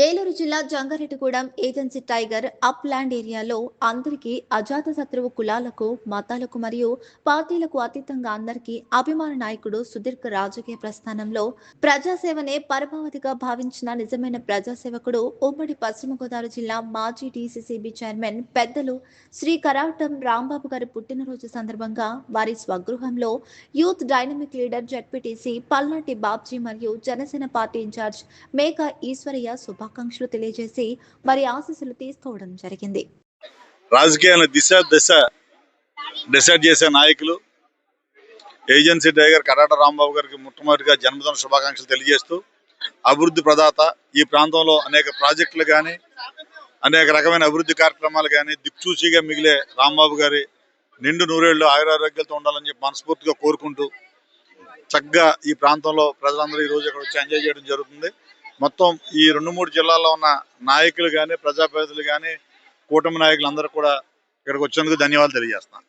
ఏలూరు జిల్లా Jangareddygudem agency tiger up land ఏరియాలో అందరికీ అజాత శత్రువు కులాలకు మతాలకు మరియు పార్టీలకు అతీతంగా అందరికీ అభిమాన నాయకుడు సుదీర్ఘ రాజకీయ ప్రస్థానంలో ప్రజాసేవనే పరమావధిగా భావించిన నిజమైన ప్రజాసేవకుడు ఉమ్మడి పశ్చిమ గోదావరి జిల్లా మాజీ డీసీసీబీ చైర్మన్ పెద్దలు శ్రీ కరాటం రాంబాబు గారి పుట్టినరోజు సందర్భంగా వారి స్వగృహంలో youth dynamic leader ZPTC Palnati Babji మరియు జనసేన పార్టీ ఇన్ఛార్జ్ మేక ఈశ్వరయ్య శుభాకాంక్షలు తెలియజేసి మరి ఆశీస్సులు తీసుకోవడం జరిగింది. రాజకీయాల దిశ దశ డిసైడ్ చేసే నాయకులు ఏజెన్సీ టైగర్ కరాట రాంబాబు గారికి మొట్టమొదటిగా జన్మదిన శుభాకాంక్షలు తెలియజేస్తూ అభివృద్ధి ప్రదాత ఈ ప్రాంతంలో అనేక ప్రాజెక్టులు కానీ అనేక రకమైన అభివృద్ధి కార్యక్రమాలు కానీ దిక్చూచిగా మిగిలే రాంబాబు గారి నిండు నూరేళ్ళు ఆయురారోగ్యాలతో ఉండాలని చెప్పి మనస్ఫూర్తిగా కోరుకుంటూ చక్కగా ఈ ప్రాంతంలో ప్రజలందరూ ఈరోజు రోజు ఇక్కడ వచ్చి ఎంజాయ్ చేయడం జరుగుతుంది. మొత్తం ఈ రెండు మూడు జిల్లాల్లో ఉన్న నాయకులు కానీ ప్రజాప్రతినిధులు కానీ కూటమి నాయకులు అందరూ కూడా ఇక్కడికి వచ్చినందుకు ధన్యవాదాలు తెలియజేస్తున్నాను.